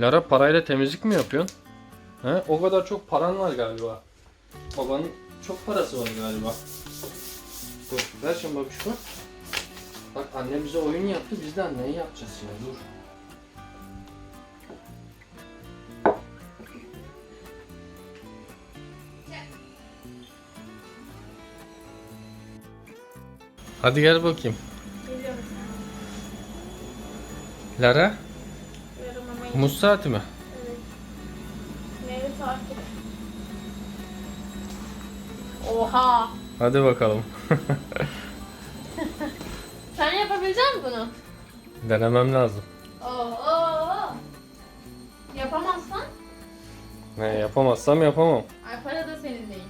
Lara parayla temizlik mi yapıyorsun? He? O kadar çok paran var galiba. Babanın çok parası var galiba. Dur ver şimdi babuşko. Bak anne bize oyun yaptı biz de anneye yapacağız şimdi dur. Hadi gel bakayım. Lara, muz saati mi? Evet. Meyve saati. Oha! Hadi bakalım. Sen yapabilecek misin bunu? Denemem lazım. Oo! Yapamazsan Ne yapamazsam yapamam. ay para da senin değil.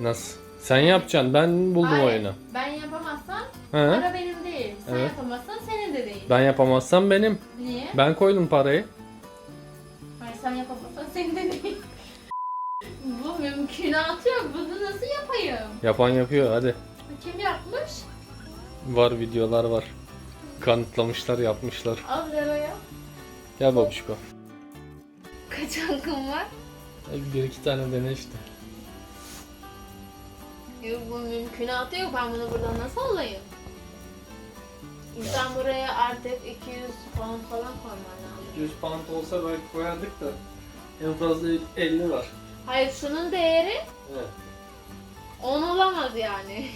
Nasıl? Sen yapacaksın. Ben buldum Hayır, oyunu. Ben yapamazsam He? para benim değil. Sen Evet. yapamazsan senin de değil. Ben yapamazsam benim. Niye? Ben koydum parayı. Hayır sen yapamazsan senin de değil. Bu mümkünatı yok. Bunu nasıl yapayım? Yapan yapıyor hadi. Kim yapmış? Var videolar var. Kanıtlamışlar yapmışlar. Al Lero'ya. Gel babuşko. Kaç hakkım var? Bir iki tane dene işte. Yok bu mümkünatı yok. Ben bunu buradan nasıl alayım? İnsan buraya artık 200 pound falan koyman lazım. 100 pound olsa belki koyardık da en fazla 50 var. Hayır şunun değeri Evet. 10 olamaz yani.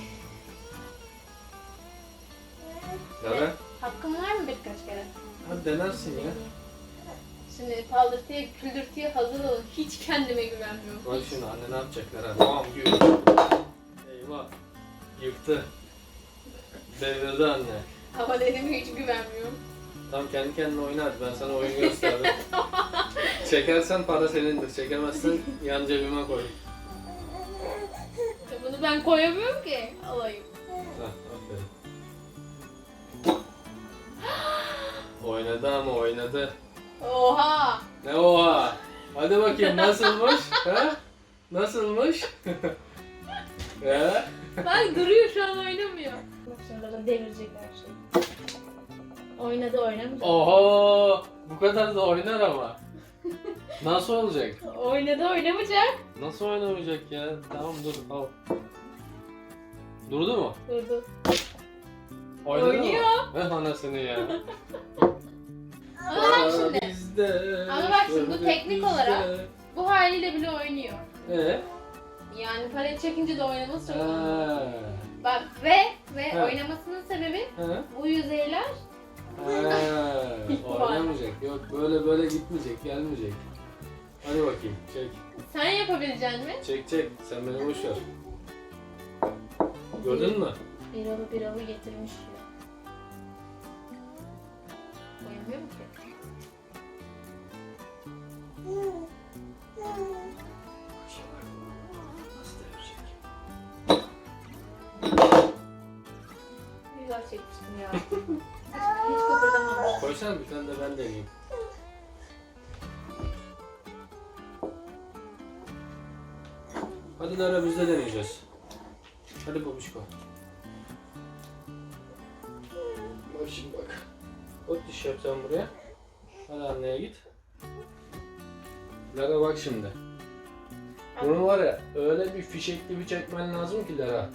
Lara, Hakkım var mı birkaç kere? hadi denersin ya. Şimdi paldırtıya, küldürtüye hazır olun. Hiç kendime güvenmiyorum. Bak şimdi anne ne yapacaklar ha? Tamam gül. Eyvah. Yıktı. Devirdi anne. Dedim hiç güvenmiyorum. Tam kendi kendine oyna hadi ben sana oyun gösterdim. Çekersen para senindir. Çekemezsen yan cebime koy. Ya Bunu ben koyamıyorum ki. Alayım. Heh, aferin. oynadı ama oynadı. Oha! Ne oha? Hadi bakayım nasılmış? ha? Nasılmış? He? Bak duruyor şu an oynamıyor. Bak şimdi da devirecek her şeyi. Oynadı oynamayacak. Oho! Bu kadar da oynar ama. Nasıl olacak? Oynadı oynamayacak. Nasıl oynamayacak ya? Tamam dur al. Durdu mu? Durdu. Oynadı mı? Oynuyor. Eh anasını ya. Ama bak şimdi. Bizde, Ama bak şimdi bu teknik olarak- Bu haliyle bile oynuyor. Ee? Yani palet çekince de oynaması çok Ha. Bak ve ve Ha. oynamasının sebebi Ha. bu yüzeyler. Oynamayacak. Yok böyle böyle gitmeyecek, gelmeyecek. Hadi bakayım, çek. sen yapabilecek mi? Çek çek. Sen beni boş ver. Gördün mü? Biralı biralı getirmiş diyor. Mu ki? Güzel çekmiştim ya. Hiç kıpırdamamış. Koysana bir tane de ben deneyeyim. Hadi Lara biz de deneyeceğiz. Hadi babuşko. Bak şimdi bak. Ot diş yap sen buraya. Hadi anneye git. Lara bak şimdi. Bunu var ya öyle bir fişek gibi çekmen lazım ki Lara.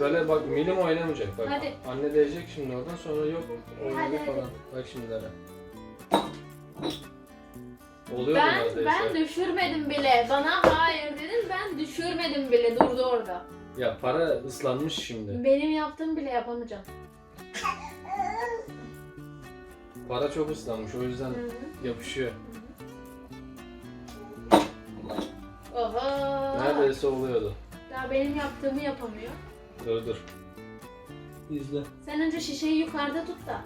Böyle bak milim oynamayacak bak. Hadi. Anne diyecek şimdi oradan sonra yok oynadı Hadi, hadi. falan. Bak şimdi Lara. Oluyor Ben neredeyse. ben düşürmedim bile. Bana hayır dedin ben düşürmedim bile. Durdu orada. Ya para ıslanmış şimdi. Benim yaptığım bile yapamayacağım. Para çok ıslanmış o yüzden Hı hı. yapışıyor. Oha. Neredeyse oluyordu. Ya benim yaptığımı yapamıyor. Dur dur. İzle. Sen önce şişeyi yukarıda tut da.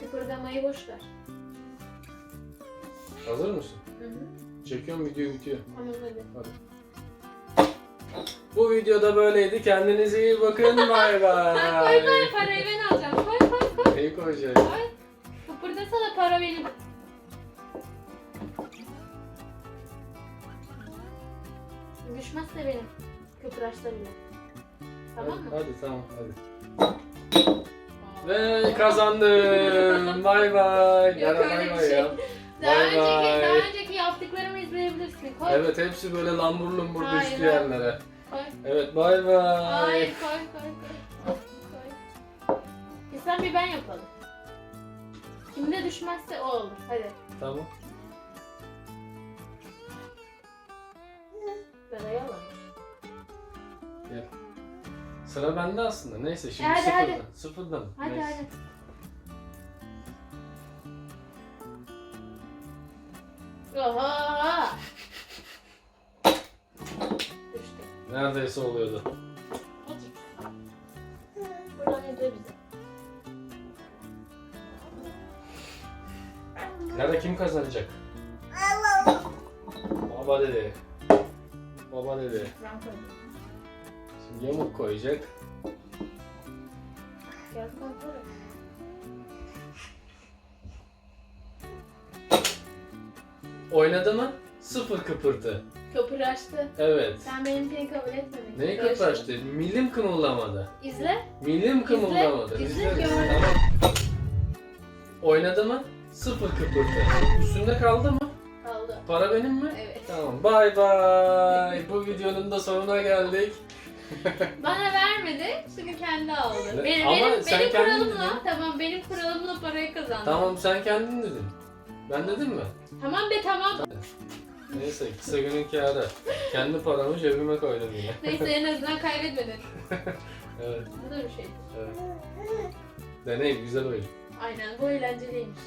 Kıpırdamayı boş ver. Hazır mısın? Hı hı. Çekiyorum video bitiyor. Tamam hadi. Hadi. Bu videoda böyleydi. Kendinize iyi bakın. Bay bay. Koy koy parayı ben alacağım. Koy koy koy. Neyi koyacağız? koy. Kıpırdasana para benim. Düşmezse benim. Kıpraşsa bile. Tamam mı? Hadi tamam hadi. Ve kazandım. Bay bay. Yara öyle bay bir bay şey. Daha Bay önceki, bay. daha önceki yaptıklarımı izleyebilirsin. Koy. Evet hepsi böyle lambur lumbur Hayır, düştü hayır. yerlere. Koy. Evet bay bay. Hayır koy koy koy. Koy. Bir sen bir ben yapalım. Kimde düşmezse o olur. Hadi. Tamam. Sıra bende aslında. Neyse şimdi Hadi, sıfırdan. hadi. Sıfırdan. Hadi Neyse. hadi. Oha! Düştü. Neredeyse oluyordu. Buradan izle bizi. Nerede kim kazanacak? Baba dedi. Baba dedi. Ben koydum. Yamuk koyacak. Oynadı mı? Sıfır kıpırtı. Köpüraştı. Evet. Sen benimkini kabul etmedin. Neyi kıpraştı? Milim kımıldamadı. İzle. Milim kımıldamadı. izle, İzleriz. gör. Tamam. Oynadı mı? Sıfır kıpırtı. Üstünde kaldı mı? Kaldı. Para benim mi? Evet. Tamam. Bay bay. Bu videonun da sonuna geldik. Bana vermedi çünkü kendi aldı. Benim, Ama benim, sen benim kendin kuralımla, dedin. tamam benim kuralımla parayı kazandım. Tamam sen kendin dedin. Ben dedim mi? Tamam be tamam. Neyse kısa günün kârı. Kendi paramı cebime koydum yine. Neyse en azından kaybetmedin. Evet, Bu da bir şey. evet. Deney güzel oyun. Aynen bu eğlenceliymiş.